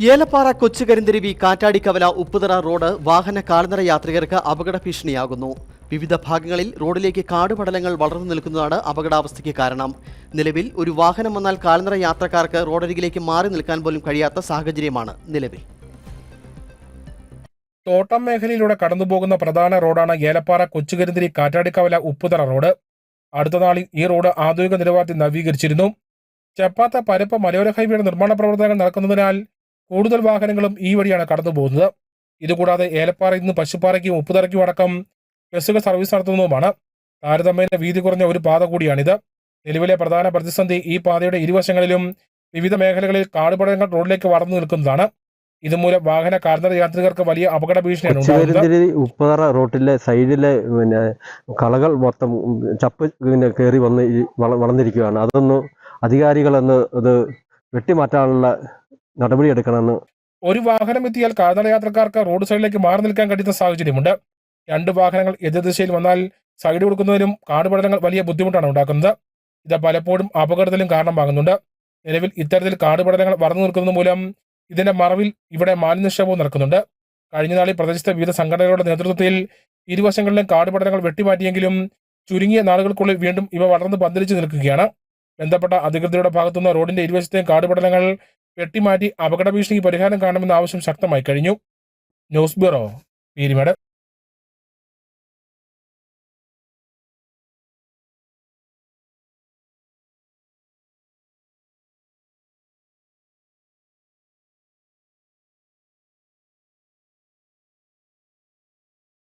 ഏലപ്പാറ കൊച്ചുകരിന്തിരിവി കാറ്റാടിക്കവല ഉപ്പുതറ റോഡ് വാഹന കാൽനട യാത്രികർക്ക് അപകട ഭീഷണിയാകുന്നു വിവിധ ഭാഗങ്ങളിൽ റോഡിലേക്ക് കാടുപടലങ്ങൾ വളർന്നു നിൽക്കുന്നതാണ് അപകടാവസ്ഥയ്ക്ക് കാരണം. നിലവിൽ ഒരു വാഹനം വന്നാൽ കാൽനട യാത്രക്കാർക്ക് റോഡരികിലേക്ക് മാറി നിൽക്കാൻ പോലും കഴിയാത്ത സാഹചര്യമാണ് നിലവിൽ. തോട്ടം മേഖലയിലൂടെ കടന്നുപോകുന്ന പ്രധാന റോഡാണ് ഏലപ്പാറ കൊച്ചുകരിന്തിരി കാറ്റാടിക്കവല ഉപ്പുതറ റോഡ്. അടുത്ത നാളിൽ ഈ റോഡ് ആധുനിക നിലവാരത്തിൽ നവീകരിച്ചിരുന്നു. ചെപ്പാത്ത പരപ്പ മലയോര ഹൈവേയുടെ നിർമ്മാണ പ്രവർത്തനങ്ങൾ നടക്കുന്നതിനാൽ കൂടുതൽ വാഹനങ്ങളും ഈ വഴിയാണ് കടന്നു പോകുന്നത്. ഇതുകൂടാതെ ഏലപ്പാറയിൽ നിന്ന് പശുപ്പാറയ്ക്കും ഉപ്പുതറയ്ക്കും അടക്കം ബസ്സുകൾ സർവീസ് നടത്തുന്നതുമാണ്. താരതമ്യേന വീതി കുറഞ്ഞ ഒരു പാത കൂടിയാണിത്. നിലവിലെ പ്രധാന പ്രതിസന്ധി ഈ പാതയുടെ ഇരുവശങ്ങളിലും വിവിധ മേഖലകളിൽ കാടുപടങ്ങൾ റോഡിലേക്ക് വളർന്നു നിൽക്കുന്നതാണ്. ഇതുമൂലം വാഹന കാൽനട യാത്രികർക്ക് വലിയ അപകട ഭീഷണിയാണ് ഉണ്ടാകുന്നത്. ഉപ്പതറ റോട്ടിലെ സൈഡിലെ പിന്നെ കളകൾ മൊത്തം ചപ്പ് പിന്നെ കയറി വന്ന് വളർന്നിരിക്കുകയാണ്. അതൊന്ന് അധികാരികളൊന്ന് അത് വെട്ടിമാറ്റാനുള്ള നടപടി എടുക്കണമെന്ന് ഒരു വാഹനം എത്തിയാൽ കാൽനട യാത്രക്കാർക്ക് റോഡ് സൈഡിലേക്ക് മാറി നിൽക്കാൻ കഴിയുന്ന സാഹചര്യമുണ്ട്. രണ്ട് വാഹനങ്ങൾ എതിർദിശയിൽ വന്നാൽ സൈഡ് കൊടുക്കുന്നതിനും കാടുപടലങ്ങൾ വലിയ ബുദ്ധിമുട്ടാണ് ഉണ്ടാക്കുന്നത്. ഇത് പലപ്പോഴും അപകടത്തിലും കാരണമാകുന്നുണ്ട് നിലവിൽ ഇത്തരത്തിൽ കാടുപടലങ്ങൾ വളർന്നു നിൽക്കുന്നത് മൂലം ഇതിന്റെ മറവിൽ ഇവിടെ മാലിന്യക്ഷേപവും നടക്കുന്നുണ്ട്. കഴിഞ്ഞ നാളിൽ പ്രദേശത്തെ വിവിധ സംഘടനകളുടെ നേതൃത്വത്തിൽ ഇരുവശങ്ങളിലും കാടുപടലങ്ങൾ വെട്ടിമാറ്റിയെങ്കിലും ചുരുങ്ങിയ നാളുകൾക്കുള്ളിൽ വീണ്ടും ഇവ വളർന്ന് പന്തലിച്ചു നിൽക്കുകയാണ്. ബന്ധപ്പെട്ട അധികൃതരുടെ ഭാഗത്തുനിന്ന് റോഡിന്റെ ഇരുവശത്തെയും കാടുപടലങ്ങൾ വെട്ടിമാറ്റി അപകട ഭീഷണിക്ക് പരിഹാരം കാണണമെന്ന ആവശ്യം ശക്തമായി കഴിഞ്ഞു. News bureau Peermade.